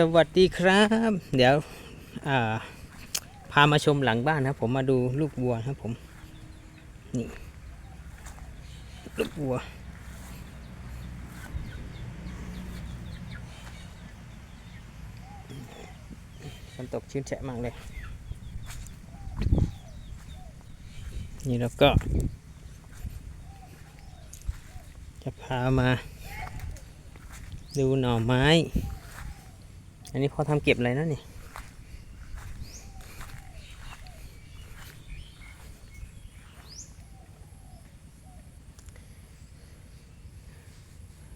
สวัสดีครับ เดี๋ยวาพามาชมหลังบ้านครับผมมาดูลูกวัวครับผมนี่ลูกวัวฝนตกชื้นแฉะมากเลย นี่แล้วก็ จะพามา ดูหน่อไม้ อันนี้พอทำเก็บอะไรนะนี่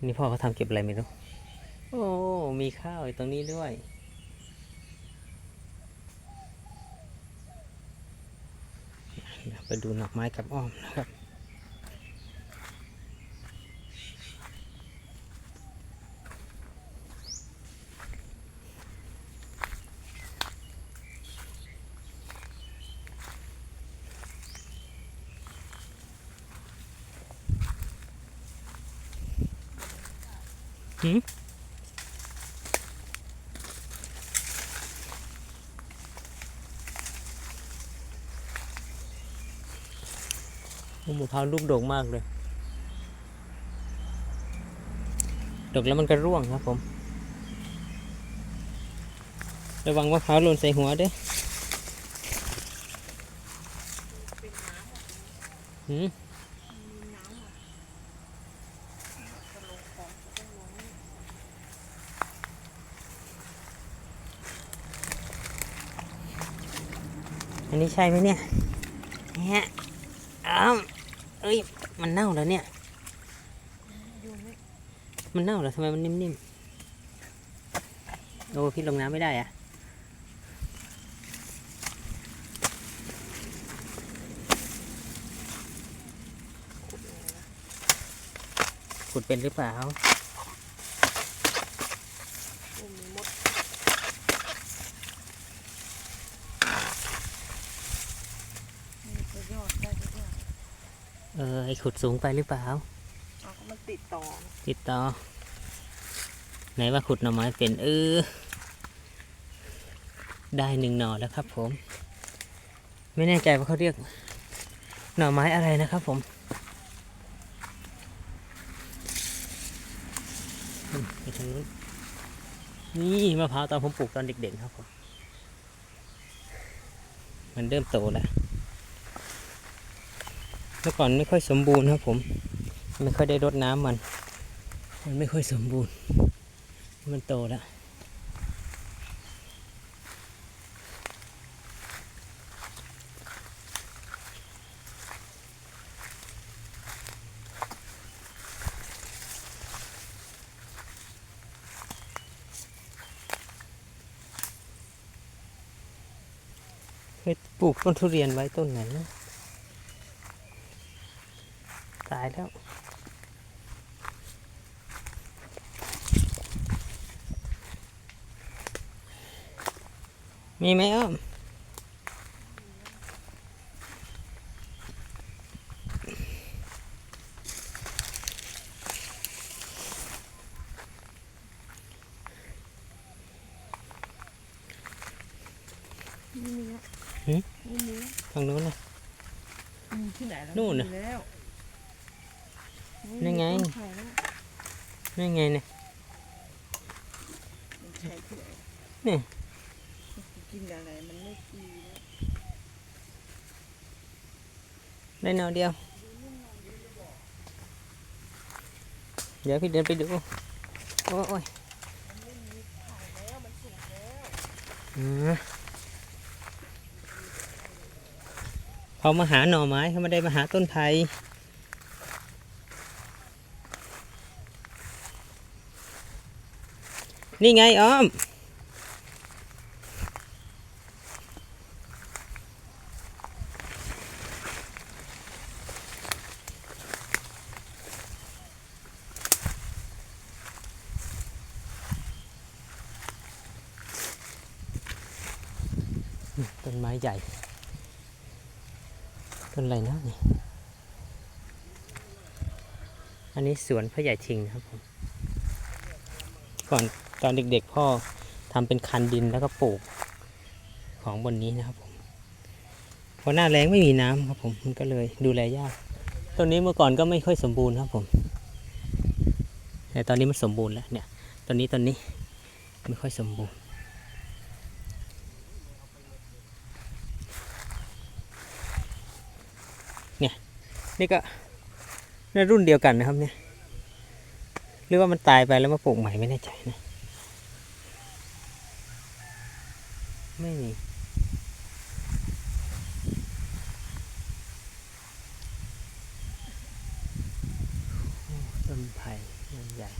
นี่พ่อเขาทำเก็บอะไรไม่รู้ โอ้ มีข้าวอยู่ตรงนี้ด้วย ไปดูหน่อไม้กับอ้อมนะครับ หืมโอ้มะพร้าวลูกโด่งมากเลย ดกแล้วมันก็ร่วงครับผม ระวังมะพร้าวหล่นใส่หัวเด้อหืม อันนี้ใช่ไหมเนี่ยเนี่ยอ้าวเอ้ย มันเน่าแล้วเนี่ย มันเน่าแล้วทำไมมันนิ่มๆ โอ้พี่ลงน้ำไม่ได้อะขุดเป็นหรือเปล่า จะยอดได้จะยอด เออไอขุดสูงไปหรือเปล่าอมันติดต่อ ติดต่อ ไหนว่าขุดหน่อไม้เป็นเออได้หนึ่งหน่อแล้วครับผม ไม่แน่ใจว่าเขาเรียกหน่อไม้อะไรนะครับผมอืมไปทางนู้นนี่มะพร้าวตอนผมปลูกตอนเด็กๆครับผม มันเริ่มโตแล้ว เมื่อก่อนไม่ค่อยสมบูรณ์ครับผม ไม่ค่อยได้รดน้ำมัน มันไม่ค่อยสมบูรณ์ มันโตแล้วเคยปลูกต้นทุเรียนไว้ต้นไหนนะ ตายแล้วมีไหมอ้อมหืมไม่มีแล้วฝั่งนู้นนะมีที่ไหนแล้วนู่นน่ะมีแล้ว นั่ไง นี่ไงเนี่ยมันใช่ที่ไหนนี่กินอะไรมันไม่ดีแล้วได้หน่อเดียว เดี๋ยวพี่เดินไปดู โอ้ยอืมเขามาหาหน่อไม้เขาไม่ได้มาหาต้นไผ่ นี่ไงอ้อม ต้นไม้ใหญ่ ต้นอะไรนะนี่ อันนี้สวนพระใหญ่ทิงนะครับผมก่อน ตอนเด็กๆพ่อทำเป็นคันดินแล้วก็ปลูกของบนนี้นะครับผมเพราะหน้าแรงไม่มีน้ำครับผมมันก็เลยดูแลยากต้นนี้เมื่อก่อนก็ไม่ค่อยสมบูรณ์ครับผม แต่ตอนนี้มันสมบูรณ์แล้วเนี่ยตอนนี้ตอนนี้ไม่ค่อยสมบูรณ์นี่ก็ในรุ่นเดียวกันนะครับเนี่ยหรือว่ามันตายไปแล้วมาปลูกใหม่ไม่แน่ใจนะ ไม่มี ต้นไผ่ต้นใหญ่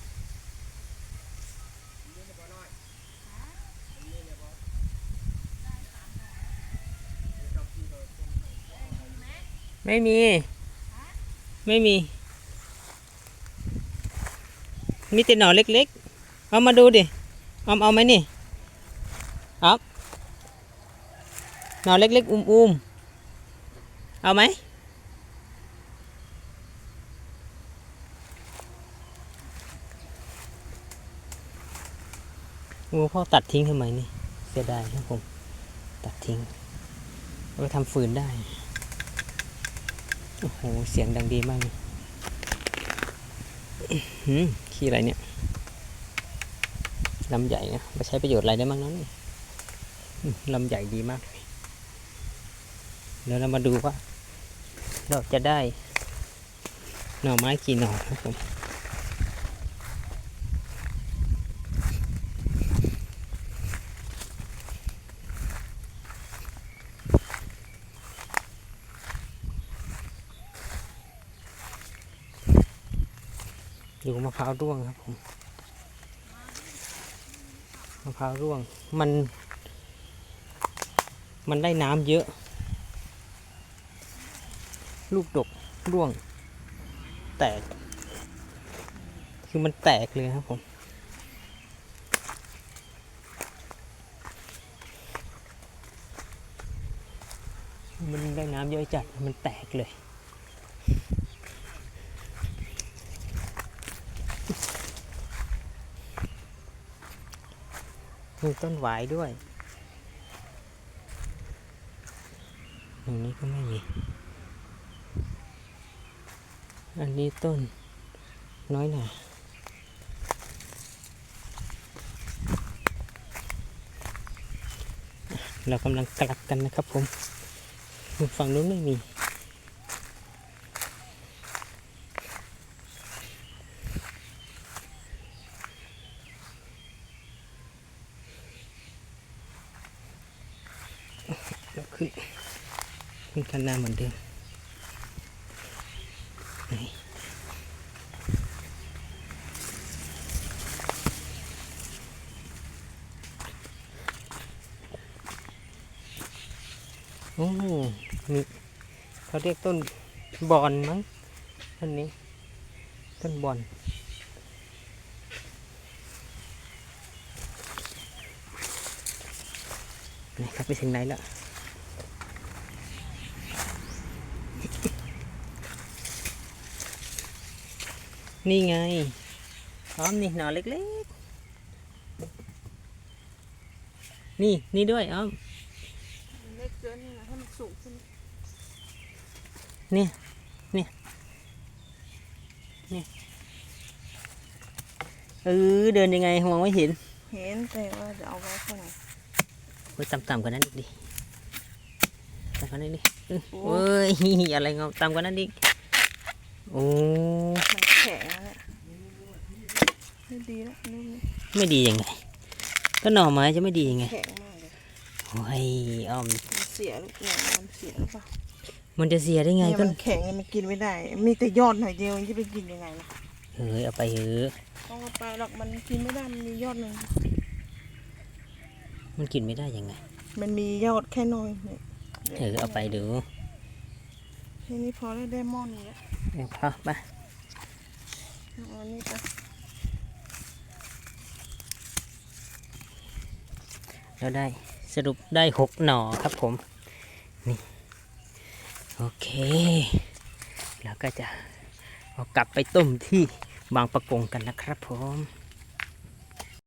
ไม่มี ไม่มี มีแต่หน่อเล็กๆ เอามาดูดิ เอาเอาไหมนี่เอา หน่อเล็กๆ อุ้มๆ เอาไหม โอ้พ่อตัดทิ้งทำไมนี่ เสียดายครับผม ตัดทิ้งเอาไปทำฟืนได้ โอ้โห เสียงดังดีมากเลยขี้อะไรเนี่ยลำใหญ่นะไปใช้ประโยชน์อะไรได้บ้างนั้นลำใหญ่ดีมากเลย เดี๋ยวเรามาดูว่า เราจะได้ หน่อไม้กี่หน่อครับผมดูมะพร้าวร่วงครับผมมะพร้าวร่วงมัน มันได้น้ำเยอะ ลูกดกร่วง แตก คือมันแตกเลยครับผมมันได้น้ำเยอะจัด มันแตกเลย มีต้นหวายด้วยตรงนี้ก็ไม่มี อันนี้ต้นน้อยหนาเรากำลังกลับกันนะครับผม ฝั่งนู้นไม่มีแล้วขึ้นขึ้นคันหน้าเหมือนเดิม โอ้นี่เขาเรียกต้นบอนมั้งต้นนี้ ต้นบอนนี่ครับไปถึงไหนแล้ว นี่ไง พร้อมนี่หน่อเล็กๆ นี่นี่ด้วยอ้อมมันเล็กเกินนี่นะให้มันสูงขึ้นเออเดินยังไงมองไม่เห็น เห็นแต่ว่าจะเอาไว้ข้างไหนโอ้ยต่ำๆกว่านั้นอีกดิต่ำกว่านั้นดิเออโอ้โอ้ยอะไรเงาต่ำกว่านั้นอีก โอ้มันแข็งแล้วเนี่ยไม่ดีแล้วนี่มันไม่ดียังไง ก็หน่อไม้จะไม่ดียังไงแข็งมากเลยโอ้ยอ้อม มันเสียหรือเปล่ามันเสียหรือเปล่ามันจะเสียได้ไงเนี่ยก็มันแข็งมันกินไม่ได้ มีแต่ยอดหน่อยเดียวมันจะไปกินยังไงล่ะเฮ้ยเอาไปเถอะต้องเอาไปหรอกมันกินไม่ได้มันมียอดหนึ่งมันกินไม่ได้ยังไง มันมียอดแค่น้อยเนี่ยเออเอาไปดู แค่นี้พอแล้วได้หมอนเนี่ยเอาพอไปเอาอันนี้ไปแล้วได้สรุปได้หกหน่อครับผม นี่ โอเค แล้วก็จะเอากลับไปต้มที่บางประกงกันนะครับผม